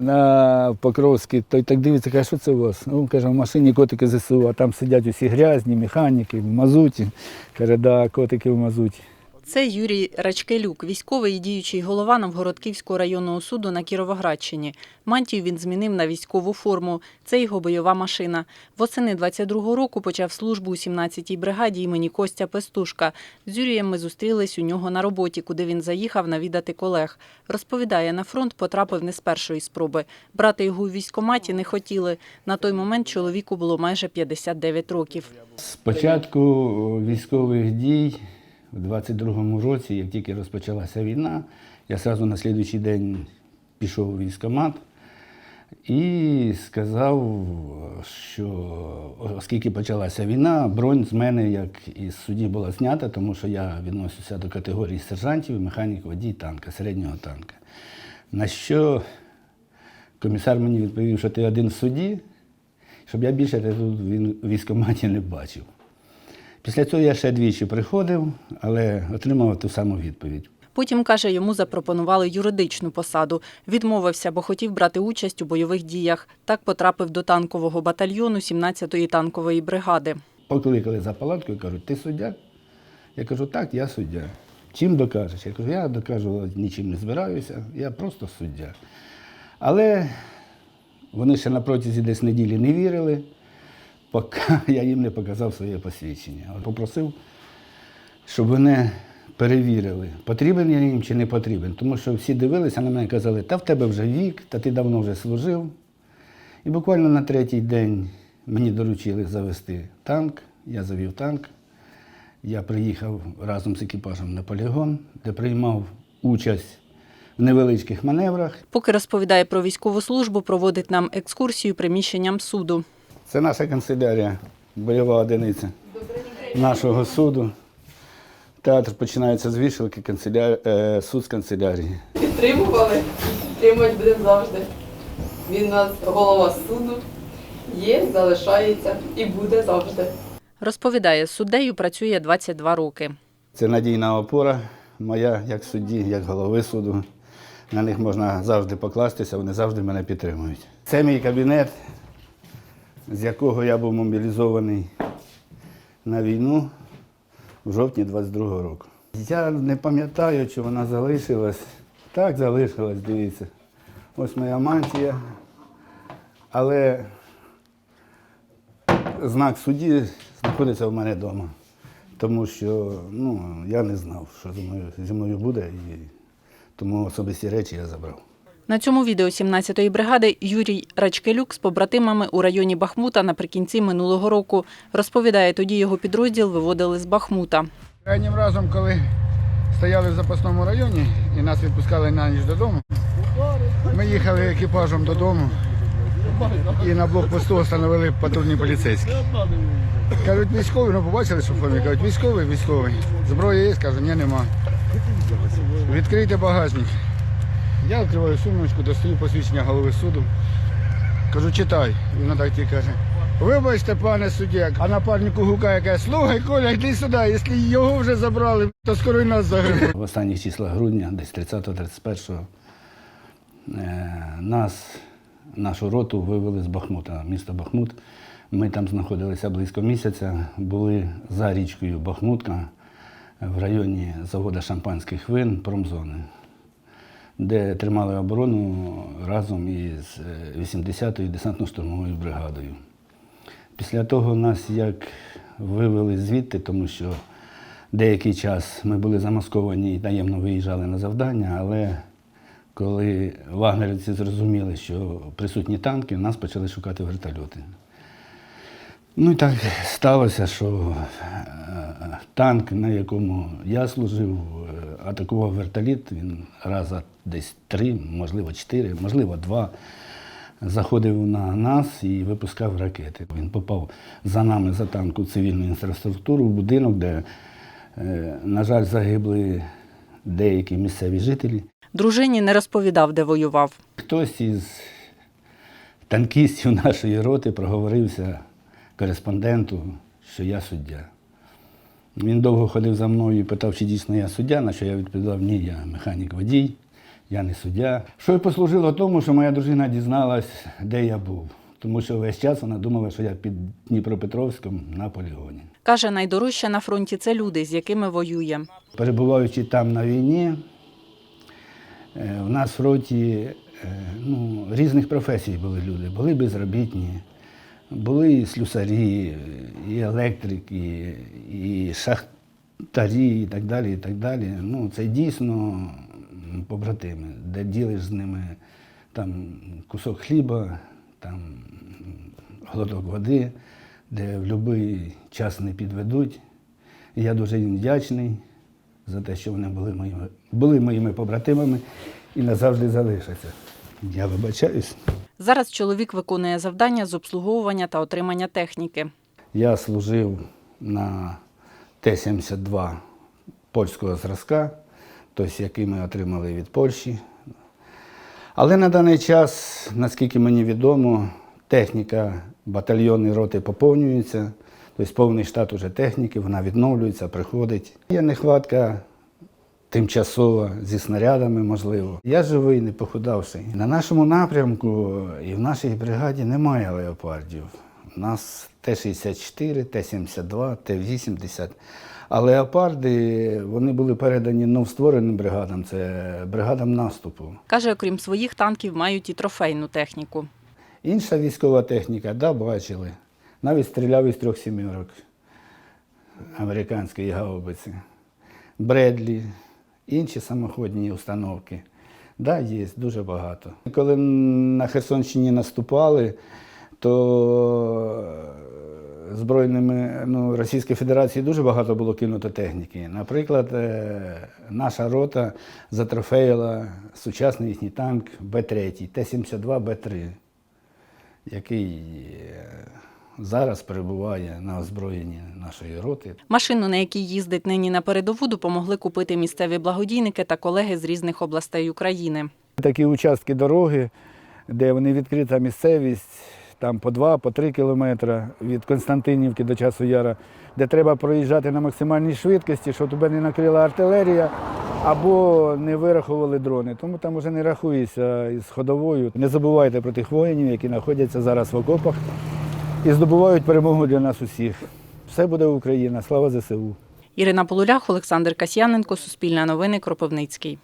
На Покровській, той так дивиться, каже, що це у вас? Ну, каже, в машині котики ЗСУ, а там сидять усі грязні, механіки, в мазуті. Каже, да, котики в мазуті. Це Юрій Рачкелюк, військовий і діючий голова Новгородківського районного суду на Кіровоградщині. Мантію він змінив на військову форму. Це його бойова машина. Восени 22-го року почав службу у 17-й бригаді імені Костя Пестушка. З Юрієм ми зустрілись у нього на роботі, куди він заїхав навідати колег. Розповідає, на фронт потрапив не з першої спроби. Брати його у військкоматі не хотіли. На той момент чоловіку було майже 59 років. З початку військових дій у 22-му році, як тільки розпочалася війна, я одразу на слідуючий день пішов у військкомат і сказав, що оскільки почалася війна, бронь з мене, як із судді, була знята, тому що я відносився до категорії сержантів, механік, водій танка, середнього танка. На що комісар мені відповів, що ти один в суді, щоб я більше тут в військкоматі не бачив. Після цього я ще двічі приходив, але отримав ту саму відповідь. Потім, каже, йому запропонували юридичну посаду. Відмовився, бо хотів брати участь у бойових діях. Так потрапив до танкового батальйону 17-ї танкової бригади. Покликали за палаткою, кажуть, ти суддя? Я кажу, так, я суддя. Чим докажеш? Я кажу, я докажу, нічим не збираюся, я просто суддя. Але вони ще на протязі десь неділі не вірили, поки я їм не показав своє посвідчення. Попросив, щоб вони перевірили, потрібен я їм чи не потрібен. Тому що всі дивилися на мене і казали, та в тебе вже вік, та ти давно вже служив. І буквально на третій день мені доручили завести танк. Я завів танк. Я приїхав разом з екіпажем на полігон, де приймав участь в невеличких маневрах. Поки розповідає про військову службу, проводить нам екскурсію приміщенням суду. Це наша канцелярія, бойова одиниця нашого суду. Театр починається з вішалки, канцеля... е, суд з канцелярії. підтримували, підтримувати будемо завжди. Він у нас голова суду, є, залишається і буде завжди. Розповідає, суддею працює 22 роки. Це надійна опора моя, як судді, як голови суду. На них можна завжди покластися, вони завжди мене підтримують. Це мій кабінет, з якого я був мобілізований на війну в жовтні 22-го року. Я не пам'ятаю, чи вона залишилась. Так, залишилась, дивіться. Ось моя мантія. Але знак судді знаходиться в мене вдома. Тому що ну, я не знав, що зі мною, зі мною буде, і тому особисті речі я забрав. На цьому відео 17-ї бригади Юрій Рачкелюк з побратимами у районі Бахмута наприкінці минулого року. Розповідає, тоді його підрозділ виводили з Бахмута. Крайнім разом, коли стояли в запасному районі і нас відпускали на ніч додому, ми їхали екіпажем додому і на блокпосту встановили патрульні поліцейські. Кажуть, військовий, ну побачили, що формі, кажуть, військовий, військовий. Зброя є, кажу, ні, нема. Відкрийте багажник. Я відкриваю сумочку, достаю посвідчення голови суду. Кажу, читай. Він так ті каже. Вибачте, пане суддя, а напарнику гукає, каже, слухай, Коля, йди сюди, якщо його вже забрали, то скоро і нас загребуть. В останніх числах грудня, десь 30-31, е, нас, нашу роту вивели з Бахмута, місто Бахмут. Ми там знаходилися близько місяця, були за річкою Бахмутка в районі заводу шампанських вин промзони, де тримали оборону разом із е, 80-ю десантно-штурмовою бригадою. Після того нас як вивели звідти, тому що деякий час ми були замасковані і таємно виїжджали на завдання, але коли вагнерівці зрозуміли, що присутні танки, нас почали шукати вертольоти. Ну і так сталося, що е, танк, на якому я служив, е, атакував вертоліт. Він раза десь три, можливо, чотири, можливо, два. Заходив на нас і випускав ракети. Він попав за нами за танку цивільну інфраструктуру в будинок, де, е, на жаль, загибли деякі місцеві жителі. Дружині не розповідав, де воював. Хтось із танкістів нашої роти проговорився кореспонденту, що я суддя. Він довго ходив за мною і питав, чи дійсно я суддя, на що я відповідав, ні, я механік водій, я не суддя. Що й послужило тому, що моя дружина дізналась, де я був. Тому що весь час вона думала, що я під Дніпропетровськом на полігоні. Каже, найдорожче на фронті це люди, з якими воює. Перебуваючи там на війні, е, в нас в роті е, ну, різних професій були люди. Були безробітні, були і слюсарі, і електрики, і шахтарі, і так далі. І так далі. Ну, це дійсно побратими, де ділиш з ними там, кусок хліба, там, глоток води, де в будь-який час не підведуть. Я дуже їм вдячний за те, що вони були моїми, були моїми побратимами і назавжди залишаться. Я вибачаюсь. Зараз чоловік виконує завдання з обслуговування та отримання техніки. Я служив на Т-72 польського зразка, тобто який ми отримали від Польщі. Але на даний час, наскільки мені відомо, техніка батальйонної роти поповнюється, тобто повний штат уже техніки, вона відновлюється, приходить. Є нехватка тимчасова зі снарядами, можливо. Я живий, не похудавший. На нашому напрямку і в нашій бригаді немає леопардів. У нас Т-64, Т-72, Т-80. А леопарди вони були передані новствореним бригадам, це бригадам наступу. Каже, окрім своїх танків, мають і трофейну техніку. Інша військова техніка, да, бачили. Навіть стріляв із трьох сімерок американської гаубиці. Бредлі, інші самоходні установки. Да, є дуже багато. Коли на Херсонщині наступали, то е, збройними ну, Російської Федерації дуже багато було кинуто техніки. Наприклад, е, наша рота затрофеїла сучасний їхній танк Б-3, Т-72 Б-3 який е, зараз перебуває на озброєнні нашої роти. Машину, на якій їздить нині на передову, допомогли купити місцеві благодійники та колеги з різних областей України. Такі участки дороги, де вони відкрита місцевість, там по два, по три кілометри від Константинівки до часу Яра, де треба проїжджати на максимальній швидкості, щоб тебе не накрила артилерія або не вирахували дрони. Тому там вже не рахується із ходовою. Не забувайте про тих воїнів, які знаходяться зараз в окопах і здобувають перемогу для нас усіх. Все буде Україна. Слава ЗСУ! Ірина Полулях, Олександр Касьяненко, Суспільне новини, Кропивницький.